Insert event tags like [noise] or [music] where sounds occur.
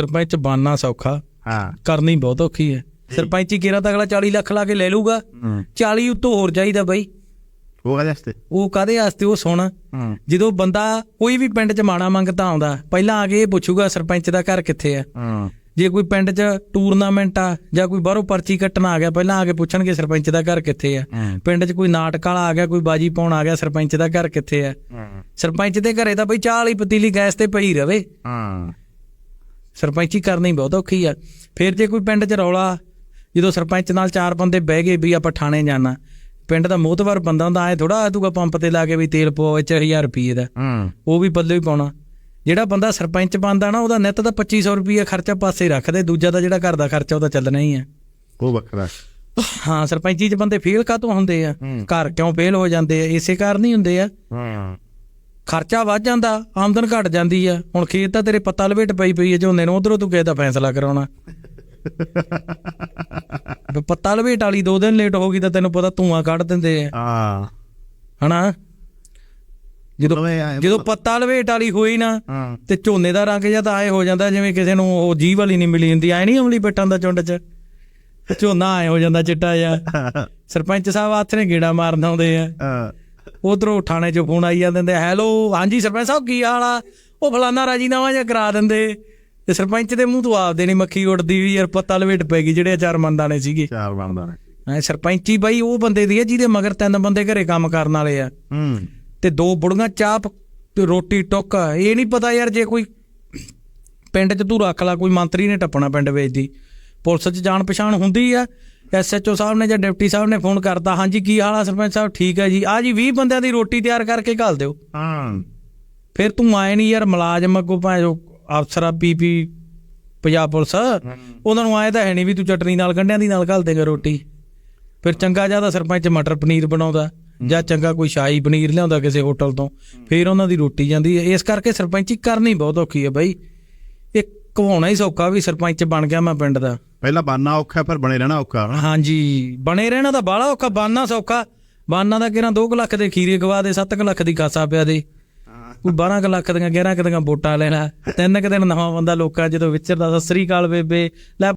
ਸਰਪੰਚ ਬਣਨਾ ਸੌਖਾ। ਹਾਂ। ਕਰਨੀ ਬਹੁਤ ਔਖੀ ਹੈ। ਸਰਪੰਚੀ ਕਿਹੜਾ ਤਾਂ ਅਗਲਾ 40 ਲੱਖ ਲਾ ਕੇ ਲੈ ਲੂਗਾ ਹੂੰ। 40 ਉੱਤੋਂ ਹੋਰ ਚਾਹੀਦਾ ਬਾਈ। ਉਹ ਕਹਦੇ ਵਾਸਤੇ? ਉਹ ਕਾਦੇ ਵਾਸਤੇ? ਉਹ ਸੁਣ। ਜਦੋਂ ਬੰਦਾ ਕੋਈ ਵੀ ਪਿੰਡ 'ਚ ਮਾੜਾ ਮੰਗਤਾ ਆਉਂਦਾ ਪਹਿਲਾਂ ਆ ਕੇ ਇਹ ਪੁੱਛੂਗਾ ਸਰਪੰਚ ਦਾ ਘਰ ਕਿੱਥੇ ਆ। ਜੇ ਕੋਈ ਪਿੰਡ 'ਚ ਟੂਰਨਾਮੈਂਟ ਆ ਜਾਂ ਕੋਈ ਬਾਹਰੋਂ ਪਰਚੀ ਕੱਟਣ ਆ ਗਿਆ ਪਹਿਲਾਂ ਆ ਕੇ ਪੁੱਛਣਗੇ ਸਰਪੰਚ ਦਾ ਘਰ ਕਿੱਥੇ ਆ। ਪਿੰਡ 'ਚ ਕੋਈ ਨਾਟਕ ਵਾਲਾ ਆ ਗਿਆ ਕੋਈ ਬਾਜੀ ਪਾਉਣ ਆ ਗਿਆ ਸਰਪੰਚ ਦਾ ਘਰ ਕਿੱਥੇ ਆ? ਸਰਪੰਚ ਦੇ ਘਰੇ ਤਾਂ ਬਈ ਚਾਹ ਵਾਲੀ ਪਤੀਲੀ ਗੈਸ ਤੇ ਪਈ ਰਵੇ। ਹਾਂ। ਸਰਪੰਚੀ ਕਰਨੀ ਬਹੁਤ ਔਖੀ ਆ। ਫਿਰ ਜੇ ਕੋਈ ਪਿੰਡ 'ਚ ਰੌਲਾ ਜਦੋਂ ਸਰਪੰਚ ਨਾਲ ਚਾਰ ਬੰਦੇ ਬਹਿ ਗਏ ਵੀ ਆਪਾਂ ਥਾਣੇ ਜਾਣਾ ਪਿੰਡ ਦਾ ਮੋਤਵਰ ਬੰਦਾ ਹੁੰਦਾ ਐ ਥੋੜਾ ਆਦੂਗਾ ਪੰਪ ਤੇ ਲਾ ਕੇ ਵੀ ਤੇਲ ਪਵਾਓ ਇਹ 'ਚ 1000 ਰੁਪਏ ਦਾ। ਉਹ ਵੀ ਪੱਲੇ ਹੀ ਪਾਉਣਾ। ਜਿਹੜਾ ਬੰਦਾ ਸਰਪੰਚ ਬਣਦਾ ਨਾ ਉਹਦਾ ਨਿੱਤ ਦਾ 2500 ਰੁਪਏ ਖਰਚਾ ਪਾਸੇ ਰੱਖਦੇ ਦੂਜਾ ਦਾ ਜਿਹੜਾ ਘਰ ਦਾ ਖਰਚਾ ਉਹਦਾ ਚੱਲਣਾ ਹੀ ਆ। ਉਹ ਵੱਖਰਾ। ਹਾਂ ਸਰਪੰਚੀ 'ਚ ਬੰਦੇ ਫੇਲ ਕਾਤੋਂ ਹੁੰਦੇ ਆ। ਘਰ ਕਿਉਂ ਫੇਲ ਹੋ ਜਾਂਦੇ ਆ? ਇਸੇ ਕਾਰਨ ਹੀ ਹੁੰਦੇ ਆ। ਹੂੰ। ਖਰਚਾ ਵੱਧ ਜਾਂਦਾ ਆਮਦਨ ਘਟ ਜਾਂਦੀ ਆ। ਹੁਣ ਖੇਤ ਤਾਂ ਤੇਰੇ ਪੱਤਾ ਲਵੇਟ ਪਈ ਪਈ ਹੈ ਝੋਨੇ ਨੂੰ ਉਧਰੋਂ ਤੂੰ ਕਿਸੇ ਦਾ ਫੈਸਲਾ ਕਰਾਉਣਾ। [laughs] ਪੱਤਾ ਲਵੇਟ ਵਾਲੀ ਦੋ ਦਿਨ ਲੇਟ ਹੋ ਗਈ ਤਾਂ ਤੈਨੂੰ ਪਤਾ ਧੂਆਂ ਕੱਢ ਦਿੰਦੇ ਆ। ਹਾਂ। ਹਨਾ? ਜਦੋਂ ਜਦੋਂ ਪੱਤਾ ਲਵੇਟ ਵਾਲੀ ਹੋਈ ਨਾ ਤੇ ਝੋਨੇ ਦਾ ਰੰਗ ਜਾਂ ਤਾਂ ਆਏ ਹੋ ਜਾਂਦਾ ਜਿਵੇਂ ਕਿਸੇ ਨੂੰ ਉਹ ਜੀਵ ਵਾਲੀ ਨਹੀਂ ਮਿਲੀ ਹੁੰਦੀ ਐ ਨਹੀਂ ਅਮਲੀ ਬੈਠਾਂ ਦਾ ਚੁੰਡ 'ਚ? ਝੋਨਾ ਆਏ ਹੋ ਜਾਂਦਾ ਚਿੱਟਾ ਜਿਹਾ। ਸਰਪੰਚ ਸਾਹਿਬ ਹੱਥ ਨੇ ਗੇੜਾ ਮਾਰਨ ਆਉਂਦੇ ਆ। ਹਾਂ। ਉਧਰੋਂ ਥਾਣੇ 'ਚੋਂ ਫੋਨ ਆਈ ਜਾਂਦੇ ਹੁੰਦੇ ਹੈਲੋ ਹਾਂਜੀ ਸਰਪੰਚ ਸਾਹਿਬ ਕੀ ਹਾਲ ਆ? ਉਹ ਫਲਾਨਾ ਰਾਜੀਨਾਮਾ ਜਿਹਾ ਕਰਾ ਦਿੰਦੇ। ਤੇ ਸਰਪੰਚ ਦੇ ਮੂੰਹ ਤੋਂ ਆਪਦੇ ਨਹੀਂ ਮੱਖੀ ਉੱਡਦੀ ਵੀ ਯਾਰ ਪੱਤਾ ਲਵੇਟ ਪੈ ਗਈ ਜਿਹੜੇ ਚਾਰ ਮੰਦਾਂ ਨੇ ਸੀਗੇ। ਚਾਰ ਬਣਦਾ ਨੇ। ਐ ਸਰਪੰਚੀ ਬਾਈ ਉਹ ਬੰਦੇ ਦੀ ਹੈ ਜਿਹਦੇ ਮਗਰ ਤਿੰਨ ਬੰਦੇ ਘਰੇ ਕੰਮ ਕਰਨ ਵਾਲੇ ਆ। ਹੂੰ। ਤੇ ਦੋ ਬੁੜੀਆਂ ਚਾਹ ਪ- ਤੇ ਰੋਟੀ ਟੁੱਕ ਇਹ ਨਹੀਂ ਪਤਾ ਯਾਰ ਜੇ ਕੋਈ ਪਿੰਡ 'ਚ ਤੂੰ ਰੱਖ ਲਾ ਕੋਈ ਮੰਤਰੀ ਨੇ ਟੱਪਣਾ ਪਿੰਡ ਵਿੱਚ ਦੀ ਪੁਲਿਸ 'ਚ ਜਾਣ ਪਛਾਣ ਹੁੰਦੀ ਆ ਐਸਐਚਓ ਸਾਹਿਬ ਨੇ ਜਾਂ ਡਿਪਟੀ ਸਾਹਿਬ ਨੇ ਫੋਨ ਕਰਤਾ। ਹਾਂਜੀ ਕੀ ਹਾਲ ਆ ਸਰਪੰਚ ਸਾਹਿਬ? ਠੀਕ ਹੈ ਜੀ। ਆ ਜੀ 20 ਬੰਦਿਆਂ ਦੀ ਰੋਟੀ ਤਿਆਰ ਕਰਕੇ ਘੱਲ ਦਿਓ। ਹਾਂ। ਫਿਰ ਤੂੰ ਆਏ ਨਹੀਂ ਯਾਰ ਮੁਲਾਜ਼ਮ ਅੱਗੋਂ ਭਾਵੇਂ ਅਫਸਰ ਆ ਪੀਪੀ ਪੰਜਾਬ ਪੁਲਿਸ ਉਹਨਾਂ ਨੂੰ ਆਏ ਤਾਂ ਹੈ ਨਹੀਂ ਵੀ ਤੂੰ ਚਟਨੀ ਨਾਲ ਗੰਢਿਆਂ ਦੀ ਨਾਲ ਘੱਲ ਦੇਗਾ ਰੋਟੀ। ਫਿਰ ਚੰਗਾ ਜ਼ਿਆਦਾ ਸਰਪੰਚ ਮਟਰ ਪਨੀਰ ਬਣਾਉਂਦਾ ਜਾਂ ਚੰਗਾ ਕੋਈ ਸ਼ਾਹੀ ਪਨੀਰ ਲਿਆਉਂਦਾ ਕਿਸੇ ਹੋਟਲ ਤੋਂ। ਫਿਰ ਉਹਨਾਂ ਦੀ ਰੋਟੀ ਜਾਂਦੀ ਹੈ। ਇਸ ਕਰਕੇ ਸਰਪੰਚੀ ਕਰਨੀ ਬਹੁਤ ਔਖੀ ਹੈ ਬਾਈ। ਇਹ ਕਹਾਉਣਾ ਹੀ ਸੌਖਾ ਵੀ ਸਰਪੰਚ ਬਣ ਗਿਆ ਮੈਂ ਪਿੰਡ ਦਾ। ਪਹਿਲਾਂ ਬਾਨਾ ਔਖਾ ਪਰ ਬਣੇ ਰਹਿਣਾ ਔਖਾ ਹਾਂਜੀ ਬਣੇ ਰਹਿਣਾ ਤਾਂ ਬਾਲਾ ਔਖਾ ਬਾਨਾ ਸੌਖਾ। ਬਾਨਾ ਦਾ ਕਿਹੜਾ 2 ਲੱਖ ਦੇ ਖੀਰੇ ਗਵਾ ਦੇ 7 ਲੱਖ ਦੀ ਕਾਸਾ ਪਿਆ ਦੇ। ਕੋਈ 12 ਕੁ ਲੱਖ ਦੀਆਂ 11 ਕੁ ਦੀਆਂ ਵੋਟਾਂ ਲੈਣਾ। ਤਿੰਨ ਕੁ ਦਿਨ ਨਵਾਂ ਬੰਦਾ ਲੋਕਾਂ ਜਦੋਂ ਵਿਚਰਦਾ ਸਤਿ ਸ੍ਰੀ ਅਕਾਲ ਬੇਬੇ ਲੈ